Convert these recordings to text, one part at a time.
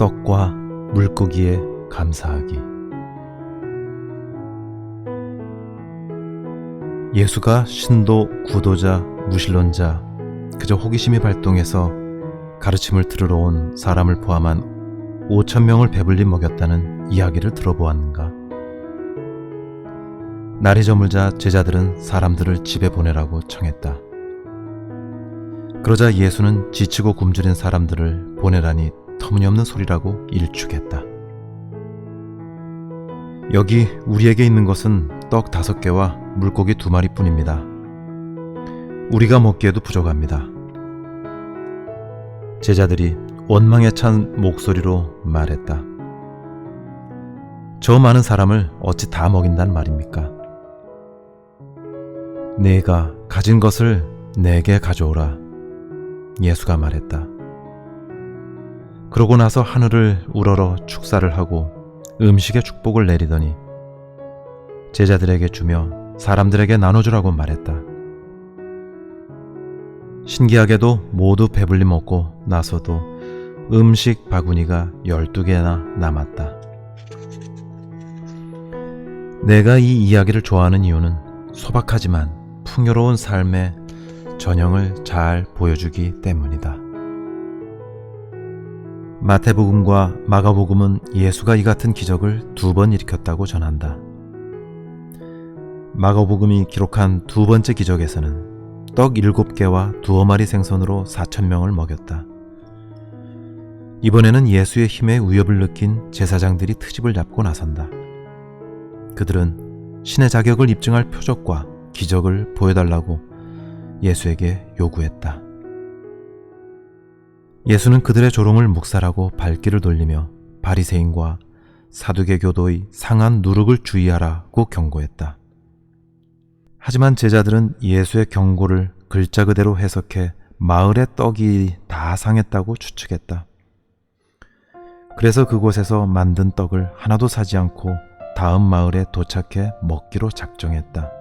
떡과 물고기에 감사하기. 예수가 신도, 구도자, 무신론자, 그저 호기심이 발동해서 가르침을 들으러 온 사람을 포함한 5천 명을 배불리 먹였다는 이야기를 들어보았는가? 날이 저물자 제자들은 사람들을 집에 보내라고 청했다. 그러자 예수는 지치고 굶주린 사람들을 보내라니 터무니없는 소리라고 일축했다. 여기 우리에게 있는 것은 떡 다섯 개와 물고기 두 마리뿐입니다. 우리가 먹기에도 부족합니다. 제자들이 원망에 찬 목소리로 말했다. 저 많은 사람을 어찌 다 먹인단 말입니까? 내가 가진 것을 내게 가져오라. 예수가 말했다. 그러고 나서 하늘을 우러러 축사를 하고 음식의 축복을 내리더니 제자들에게 주며 사람들에게 나눠주라고 말했다. 신기하게도 모두 배불리 먹고 나서도 음식 바구니가 12개나 남았다. 내가 이 이야기를 좋아하는 이유는 소박하지만 풍요로운 삶의 전형을 잘 보여주기 때문이다. 마태복음과 마가복음은 예수가 이 같은 기적을 두 번 일으켰다고 전한다. 마가복음이 기록한 두 번째 기적에서는 떡 일곱 개와 두어 마리 생선으로 사천 명을 먹였다. 이번에는 예수의 힘에 위협을 느낀 제사장들이 트집을 잡고 나선다. 그들은 신의 자격을 입증할 표적과 기적을 보여달라고 예수에게 요구했다. 예수는 그들의 조롱을 묵살하고 발길을 돌리며 바리새인과 사두개 교도의 상한 누룩을 주의하라고 경고했다. 하지만 제자들은 예수의 경고를 글자 그대로 해석해 마을의 떡이 다 상했다고 추측했다. 그래서 그곳에서 만든 떡을 하나도 사지 않고 다음 마을에 도착해 먹기로 작정했다.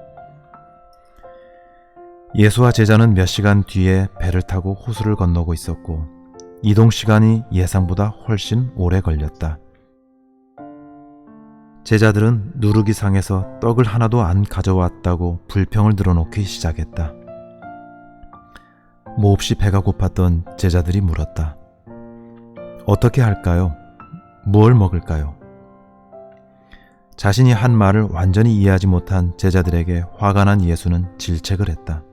예수와 제자는 몇 시간 뒤에 배를 타고 호수를 건너고 있었고 이동 시간이 예상보다 훨씬 오래 걸렸다. 제자들은 누룩이 상해서 떡을 하나도 안 가져왔다고 불평을 늘어놓기 시작했다. 몹시 배가 고팠던 제자들이 물었다. 어떻게 할까요? 뭘 먹을까요? 자신이 한 말을 완전히 이해하지 못한 제자들에게 화가 난 예수는 질책을 했다.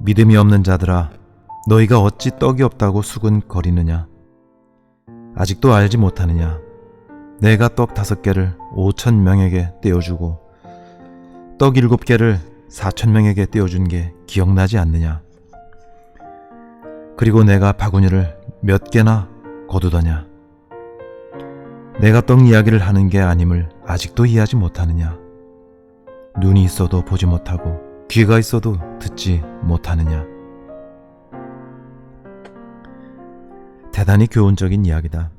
믿음이 없는 자들아, 너희가 어찌 떡이 없다고 수근거리느냐? 아직도 알지 못하느냐? 내가 떡 다섯 개를 오천 명에게 떼어주고 떡 일곱 개를 사천 명에게 떼어준 게 기억나지 않느냐? 그리고 내가 바구니를 몇 개나 거두더냐? 내가 떡 이야기를 하는 게 아님을 아직도 이해하지 못하느냐? 눈이 있어도 보지 못하고 귀가 있어도 듣지 못하느냐? 대단히 교훈적인 이야기다.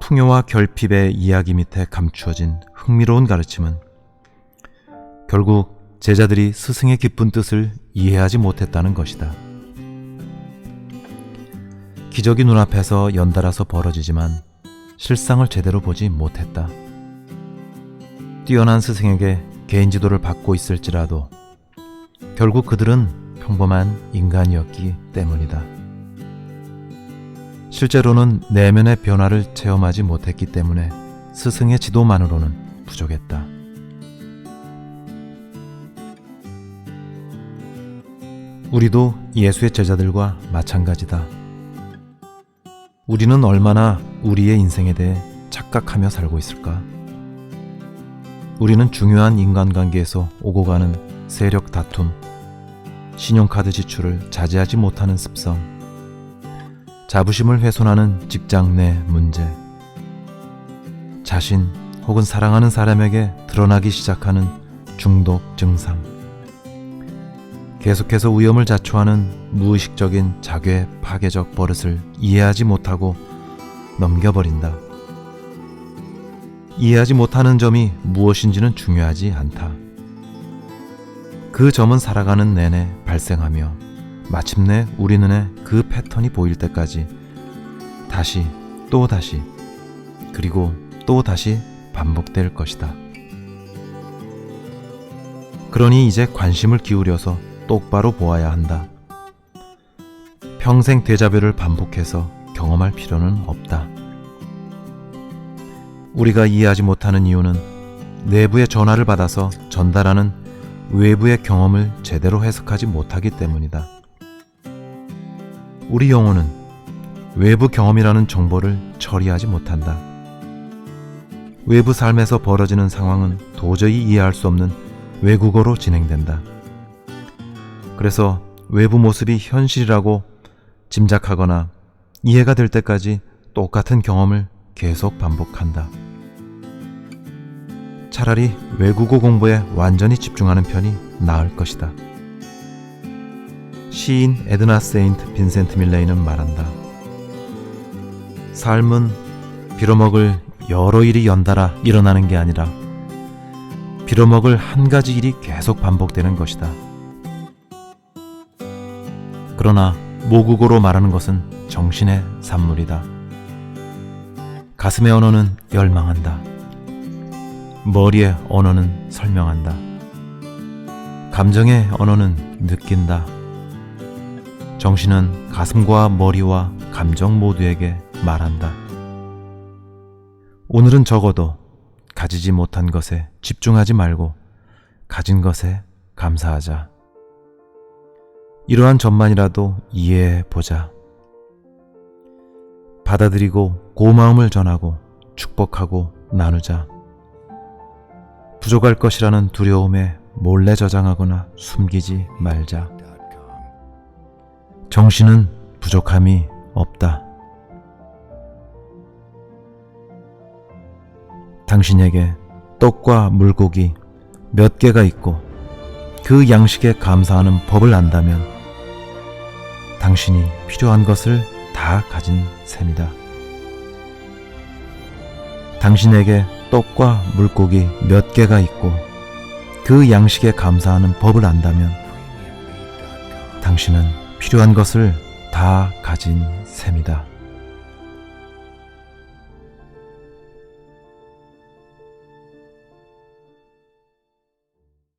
풍요와 결핍의 이야기 밑에 감추어진 흥미로운 가르침은 결국 제자들이 스승의 깊은 뜻을 이해하지 못했다는 것이다. 기적이 눈앞에서 연달아서 벌어지지만 실상을 제대로 보지 못했다. 뛰어난 스승에게 개인 지도를 받고 있을지라도 결국 그들은 평범한 인간이었기 때문이다. 실제로는 내면의 변화를 체험하지 못했기 때문에 스승의 지도만으로는 부족했다. 우리도 예수의 제자들과 마찬가지다. 우리는 얼마나 우리의 인생에 대해 착각하며 살고 있을까? 우리는 중요한 인간관계에서 오고 가는 세력 다툼, 신용카드 지출을 자제하지 못하는 습성, 자부심을 훼손하는 직장 내 문제, 자신 혹은 사랑하는 사람에게 드러나기 시작하는 중독 증상, 계속해서 위험을 자초하는 무의식적인 자괴 파괴적 버릇을 이해하지 못하고 넘겨버린다. 이해하지 못하는 점이 무엇인지는 중요하지 않다. 그 점은 살아가는 내내 발생하며 마침내 우리 눈에 그 패턴이 보일 때까지 다시 또 다시 그리고 또 다시 반복될 것이다. 그러니 이제 관심을 기울여서 똑바로 보아야 한다. 평생 되자별을 반복해서 경험할 필요는 없다. 우리가 이해하지 못하는 이유는 내부의 전화를 받아서 전달하는 외부의 경험을 제대로 해석하지 못하기 때문이다. 우리 영혼은 외부 경험이라는 정보를 처리하지 못한다. 외부 삶에서 벌어지는 상황은 도저히 이해할 수 없는 외국어로 진행된다. 그래서 외부 모습이 현실이라고 짐작하거나 이해가 될 때까지 똑같은 경험을 계속 반복한다. 차라리 외국어 공부에 완전히 집중하는 편이 나을 것이다. 시인 에드나 세인트 빈센트 밀레이는 말한다. 삶은 빌어먹을 여러 일이 연달아 일어나는 게 아니라 빌어먹을 한 가지 일이 계속 반복되는 것이다. 그러나 모국어로 말하는 것은 정신의 산물이다. 가슴의 언어는 열망한다. 머리의 언어는 설명한다. 감정의 언어는 느낀다. 정신은 가슴과 머리와 감정 모두에게 말한다. 오늘은 적어도 가지지 못한 것에 집중하지 말고 가진 것에 감사하자. 이러한 점만이라도 이해해 보자. 받아들이고 고마움을 전하고 축복하고 나누자. 부족할 것이라는 두려움에 몰래 저장하거나 숨기지 말자. 정신은 부족함이 없다. 당신에게 떡과 물고기 몇 개가 있고 그 양식에 감사하는 법을 안다면 당신이 필요한 것을 다 가진 셈이다. 당신에게 떡과 물고기 몇 개가 있고 그 양식에 감사하는 법을 안다면 당신은 필요한 것을 다 가진 셈이다.